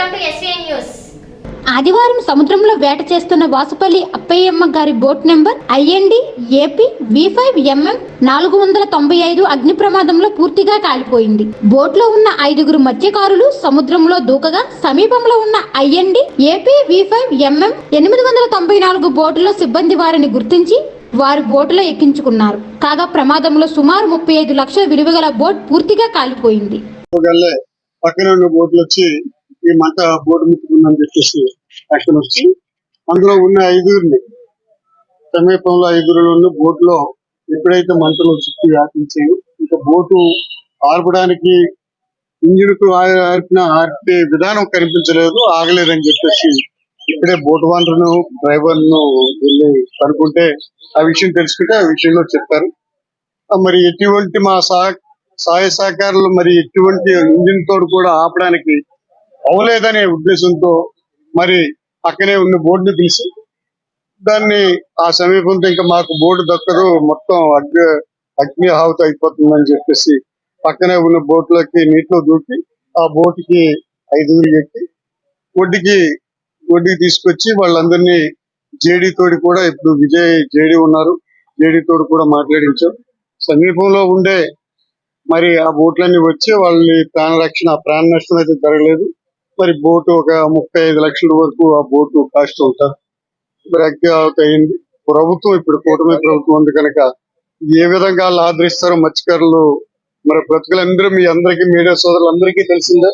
Welcome to SVN news ఆదివారం సముద్రంలో వేట చేస్తున్న వాసుపల్లి అప్పయ్యమ్మ గారి boat number IND AP V five MM నాలుగు వందల తొంభై ఐదు అగ్ని ప్రమాదంలో పూర్తిగా కాలిపోయింది. బోట్లో ఉన్న ఐదుగురు మత్స్యకారులు సముద్రంలో దూకగా సమీపంలో ఉన్న IND AP V five MM ఎనిమిది వందల తొంభై నాలుగు బోటులో సిబ్బంది వారిని గుర్తించి వారి బోటులో ఎక్కించుకున్నారు. కాగా ప్రమాదంలో సుమారు ముప్పై ఐదు లక్షల విలువగల బోట్ పూర్తిగా కాలిపోయింది. గల్లే పక్కన ఉన్న బోట్లు వచ్చి ఈ మంట బోర్డు ముట్టుకుందని చెప్పేసి అక్కడ వచ్చి అందులో ఉన్న ఐదుగురిని సమీపంలో ఐదుగురు ఉన్న బోట్లో ఎప్పుడైతే మంటలు చుట్టూ వ్యాపించాయి ఇంకా బోటు ఆర్పడానికి ఇంజిన్కు ఆర్పిన ఆర్పే విధానం కనిపించలేదు ఆగలేదని చెప్పేసి ఇప్పుడే బోట్ ఓనర్ను డ్రైవర్ను వెళ్ళి కనుక్కుంటే ఆ విషయం తెలుసుకుంటే ఆ విషయంలో చెప్పారు. మరి ఎటువంటి మా సహ సహాయ సహకారాలు మరి ఎటువంటి ఇంజిన్ తోడు కూడా ఆపడానికి అవలేదనే ఉద్దేశంతో మరి పక్కనే ఉన్న బోర్డుని తీసి దాన్ని ఆ సమీపంతో ఇంకా మాకు బోర్డు దక్కదు మొత్తం అగ్ని అగ్ని ఆహుతి అయిపోతుందని చెప్పేసి పక్కనే ఉన్న బోట్లోకి నీటిలో దూకి ఆ బోటుకి ఐదుగురు ఎక్కి ఒడ్డుకి ఒడ్డుకి తీసుకొచ్చి వాళ్ళందరినీ జేడీ తోడి కూడా ఇప్పుడు విజయ్ జేడీ ఉన్నారు. జేడీ తోడు కూడా మాట్లాడించాం. సమీపంలో ఉండే మరి ఆ బోట్లన్నీ వచ్చి వాళ్ళని ప్రాణ రక్షణ ప్రాణ నష్టం అయితే జరగలేదు. మరి బోటు ఒక ముప్పై ఐదు లక్షల వరకు ఆ బోటు కాస్ట్ ఉంటారు మరి అయింది ప్రభుత్వం ఇప్పుడు కూటమి ప్రభుత్వం ఉంది కనుక ఏ విధంగా వాళ్ళు ఆదరిస్తారో మత్స్యకారులు మరి బ్రతుకులందరూ మీ అందరికీ మీడియా సోదరులందరికీ తెలిసిందే.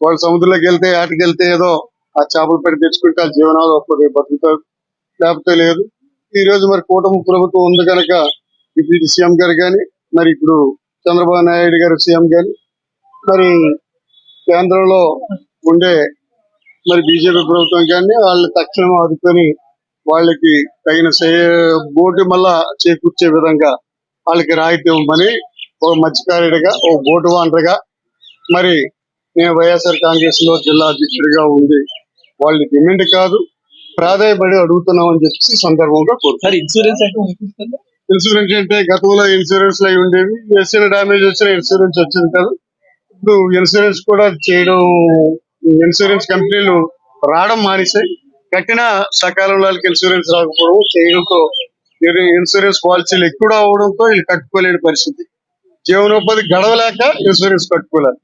వాళ్ళు సముద్రంలోకి వెళ్తే ఆటకి వెళ్తే ఏదో ఆ చేపలు పెట్టి తెచ్చుకుంటే ఆ జీవనాలు ఒక్కటి బతుకుతారు. లేకపోతే లేదు. ఈ రోజు మరి కూటమి ప్రభుత్వం ఉంది కనుక డిప్యూటీ సీఎం గారు కానీ మరి ఇప్పుడు చంద్రబాబు నాయుడు గారు సీఎం కానీ మరి కేంద్రంలో ఉండే మరి బీజేపీ ప్రభుత్వం కానీ వాళ్ళు తక్షణం ఆదుకొని వాళ్ళకి తగిన బోటు మళ్ళా చేకూర్చే విధంగా వాళ్ళకి రాయితీ ఇవ్వమని ఒక మత్స్యకారుడిగా ఒక బోటు వాంటర్గా మరి నేను వైఎస్ఆర్ కాంగ్రెస్లో జిల్లా అధ్యక్షుడిగా ఉంది వాళ్ళ డిమాండ్ కాదు ప్రాధాయపడి అడుగుతున్నాం అని చెప్పి ఈ సందర్భంగా కోరుతున్నాను. సార్ ఇన్సూరెన్స్ ఇన్సూరెన్స్ అంటే గతంలో ఇన్సూరెన్స్ అయి ఉండేవి ఎస్సీల డ్యామేజ్ వచ్చిన ఇన్సూరెన్స్ వచ్చింది కదా. ఇప్పుడు ఇన్సూరెన్స్ కూడా చేయడం ఇన్సూరెన్స్ కంపెనీలు రావడం మానేసాయి కట్టిన సకాలంలో వాళ్ళకి ఇన్సూరెన్స్ రాకపోవడం చేయడంతో ఇది ఇన్సూరెన్స్ పాలసీలు ఎక్కువ అవడంతో వీళ్ళు కట్టుకోలేని పరిస్థితి. జీవనోపాధి గడవలేక ఇన్సూరెన్స్ కట్టుకోలేదు